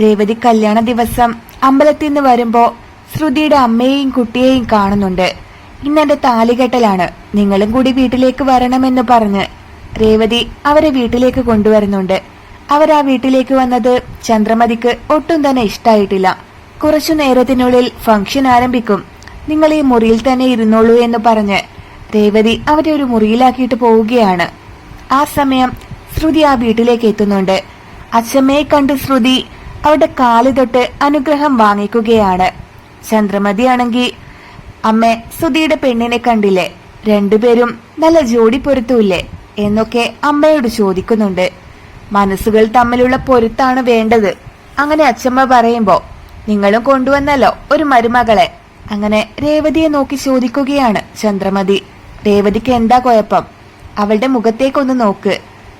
രേവതി കല്യാണ ദിവസം അമ്പലത്തിൽ നിന്ന് വരുമ്പോ ശ്രുതിയുടെ അമ്മയെയും കുട്ടിയെയും കാണുന്നുണ്ട്. ഇന്നെന്റെ താലികെട്ടലാണ്. നിങ്ങളും കൂടി വീട്ടിലേക്ക് വരണമെന്ന് പറഞ്ഞ് രേവതി അവരെ വീട്ടിലേക്ക് കൊണ്ടുവരുന്നുണ്ട്. അവർ ആ വീട്ടിലേക്ക് വന്നത് ചന്ദ്രമതിക്ക് ഒട്ടും തന്നെ ഇഷ്ടായിട്ടില്ല. കുറച്ചു നേരത്തിനുള്ളിൽ ഫംഗ്ഷൻ ആരംഭിക്കും. നിങ്ങൾ ഈ മുറിയിൽ തന്നെ ഇരുന്നോളൂ എന്ന് പറഞ്ഞ് രേവതി അവരെ ഒരു മുറിയിലാക്കിയിട്ട് പോവുകയാണ്. ആ സമയം ശ്രുതി ആ വീട്ടിലേക്ക് എത്തുന്നുണ്ട്. അച്ഛമ്മയെ കണ്ട് ശ്രുതി അവരുടെ കാൽ തൊട്ട് അനുഗ്രഹം വാങ്ങിക്കുകയാണ്. ചന്ദ്രമതിയാണെങ്കിൽ അമ്മ സുധിയുടെ പെണ്ണിനെ കണ്ടില്ലേ? രണ്ടുപേരും നല്ല ജോഡി പൊരുത്തൂല്ലേ എന്നൊക്കെ അമ്മയോട് ചോദിക്കുന്നുണ്ട്. മനസ്സുകൾ തമ്മിലുള്ള പൊരുത്താണ് വേണ്ടത്. അങ്ങനെ അച്ഛമ്മ പറയുമ്പോ നിങ്ങളും കൊണ്ടുവന്നല്ലോ ഒരു മരുമകളെ. അങ്ങനെ രേവതിയെ നോക്കി ചോദിക്കുകയാണ് ചന്ദ്രമതി. രേവതിക്ക് എന്താ കുഴപ്പം? അവളുടെ മുഖത്തേക്കൊന്ന് നോക്ക്.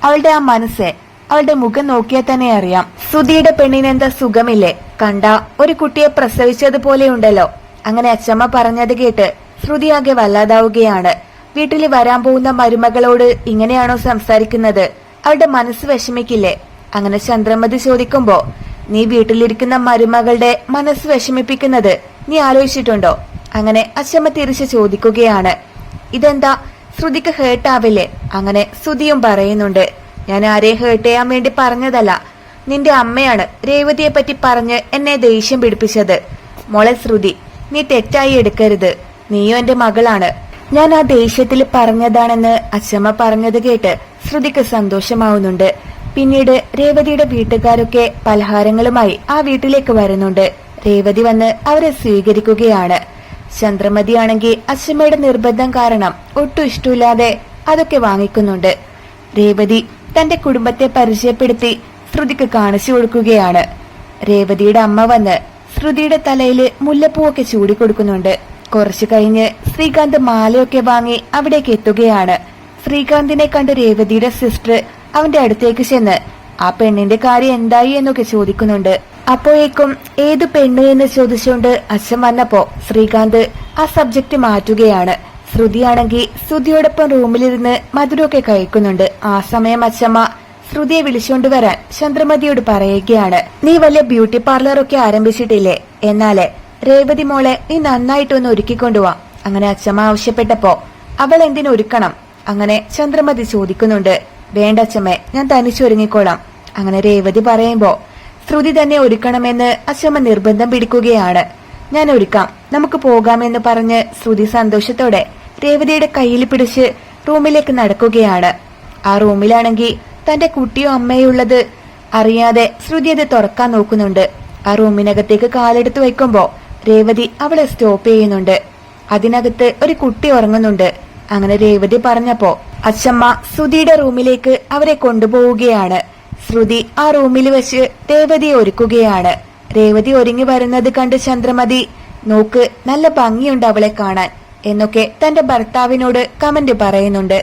അവളുടെ ആ മനസ്സെ അവളുടെ മുഖം നോക്കിയാൽ തന്നെ അറിയാം. സുധിയുടെ പെണ്ണിനെന്താ സുഖമില്ലേ? കണ്ട ഒരു കുട്ടിയെ പ്രസവിച്ചതുപോലെ ഉണ്ടല്ലോ. അങ്ങനെ അച്ഛമ്മ പറഞ്ഞത് കേട്ട് ശ്രുതി ആകെ വല്ലാതാവുകയാണ്. വീട്ടിൽ വരാൻ പോകുന്ന മരുമകളോട് ഇങ്ങനെയാണോ സംസാരിക്കുന്നത്? അവളുടെ മനസ്സ് വിഷമിക്കില്ലേ? അങ്ങനെ ചന്ദ്രമതി ചോദിക്കുമ്പോ നീ വീട്ടിലിരിക്കുന്ന മരുമകളുടെ മനസ്സ് വിഷമിപ്പിക്കുന്നത് നീ ആലോചിച്ചിട്ടുണ്ടോ? അങ്ങനെ അച്ഛമ്മ തിരിച്ചു ചോദിക്കുകയാണ്. ഇതെന്താ? ശ്രുതിക്ക് ഹേർട്ടാവില്ലേ അങ്ങനെ ശ്രുതിയും പറയുന്നുണ്ട്. ഞാൻ ആരെ ഹേർട്ട് ചെയ്യാൻ വേണ്ടി പറഞ്ഞതല്ല. നിന്റെ അമ്മയാണ് രേവതിയെ പറ്റി പറഞ്ഞ് എന്നെ ദേഷ്യം പിടിപ്പിച്ചത്. മോളെ ശ്രുതി നീ തെറ്റായി എടുക്കരുത്. നീയോ എന്റെ മകളാണ്. ഞാൻ ആ ദേഷ്യത്തിൽ പറഞ്ഞതാണെന്ന് അച്ഛമ്മ പറഞ്ഞത് കേട്ട് ശ്രുതിക്ക് സന്തോഷമാവുന്നുണ്ട്. പിന്നീട് രേവതിയുടെ വീട്ടുകാരൊക്കെ പലഹാരങ്ങളുമായി ആ വീട്ടിലേക്ക് വരുന്നുണ്ട്. രേവതി വന്ന് അവരെ സ്വീകരിക്കുകയാണ്. ചന്ദ്രമതിയാണെങ്കിൽ അച്ഛമ്മയുടെ നിർബന്ധം കാരണം ഒട്ടും ഇഷ്ടമില്ലാതെ അതൊക്കെ വാങ്ങിക്കുന്നുണ്ട്. രേവതി തന്റെ കുടുംബത്തെ പരിചയപ്പെടുത്തി ശ്രുതിക്ക് കാണിച്ചു കൊടുക്കുകയാണ്. രേവതിയുടെ അമ്മ വന്ന് ശ്രുതിയുടെ തലയിൽ മുല്ലപ്പൂവൊക്കെ ചൂടിക്കൊടുക്കുന്നുണ്ട് കുറച്ചു കഴിഞ്ഞ് ശ്രീകാന്ത് മാലയൊക്കെ വാങ്ങി അവിടേക്ക് എത്തുകയാണ്. ശ്രീകാന്തിനെ കണ്ട് രേവതിയുടെ സിസ്റ്റർ അവന്റെ അടുത്തേക്ക് ചെന്ന് ആ പെണ്ണിന്റെ കാര്യം എന്തായി? എന്നൊക്കെ ചോദിക്കുന്നുണ്ട്. അപ്പോഴേക്കും ഏത് പെണ്ണ് എന്ന് ചോദിച്ചുകൊണ്ട് അച്ഛൻ വന്നപ്പോ ശ്രീകാന്ത് ആ സബ്ജക്ട് മാറ്റുകയാണ്. ശ്രുതിയാണെങ്കിൽ ശ്രുതിയോടൊപ്പം റൂമിലിരുന്ന് മധുരമൊക്കെ കഴിക്കുന്നുണ്ട്. ആ സമയം അച്ഛമ്മ ശ്രുതിയെ വിളിച്ചുകൊണ്ട് വരാൻ ചന്ദ്രമതിയോട് പറയുകയാണ്. നീ വലിയ ബ്യൂട്ടി പാർലറൊക്കെ ആരംഭിച്ചിട്ടില്ലേ? എന്നാലേ രേവതി മോളെ നീ നന്നായിട്ടൊന്ന് ഒരുക്കിക്കൊണ്ടുവാ അങ്ങനെ അച്ഛമ്മ ആവശ്യപ്പെട്ടപ്പോ അവൾ എന്തിനൊരുക്കണം അങ്ങനെ ചന്ദ്രമതി ചോദിക്കുന്നുണ്ട്. വേണ്ട അച്ഛമ്മേ ഞാൻ തനിച്ചൊരുങ്ങിക്കോളാം. അങ്ങനെ രേവതി പറയുമ്പോ ശ്രുതി തന്നെ ഒരുക്കണമെന്ന് അച്ഛമ്മ നിർബന്ധം പിടിക്കുകയാണ്. ഞാൻ ഒരുക്കാം നമുക്ക് പോകാമെന്ന് പറഞ്ഞ് ശ്രുതി സന്തോഷത്തോടെ രേവതിയുടെ കയ്യിൽ പിടിച്ച് റൂമിലേക്ക് നടക്കുകയാണ്. ആ റൂമിലാണെങ്കിൽ തന്റെ കുട്ടിയോ അമ്മയോ ഉള്ളത് അറിയാതെ ശ്രുതി അത് തുറക്കാൻ നോക്കുന്നുണ്ട്. ആ റൂമിനകത്തേക്ക് കാലെടുത്ത് വയ്ക്കുമ്പോ രേവതി അവളെ സ്റ്റോപ്പ് ചെയ്യുന്നുണ്ട്. അതിനകത്ത് ഒരു കുട്ടി ഉറങ്ങുന്നുണ്ട്. അങ്ങനെ രേവതി പറഞ്ഞപ്പോ അച്ഛമ്മ ശ്രുതിയുടെ റൂമിലേക്ക് അവരെ കൊണ്ടുപോവുകയാണ്. ശ്രുതി ആ റൂമിൽ വെച്ച് രേവതിയെ ഒരുക്കുകയാണ്. രേവതി ഒരുങ്ങി വരുന്നത് കണ്ട് ചന്ദ്രമതി നോക്ക് നല്ല ഭംഗിയുണ്ട് അവളെ കാണാൻ. എന്നൊക്കെ തന്റെ ഭർത്താവിനോട് കമന്റ് പറയുന്നുണ്ട്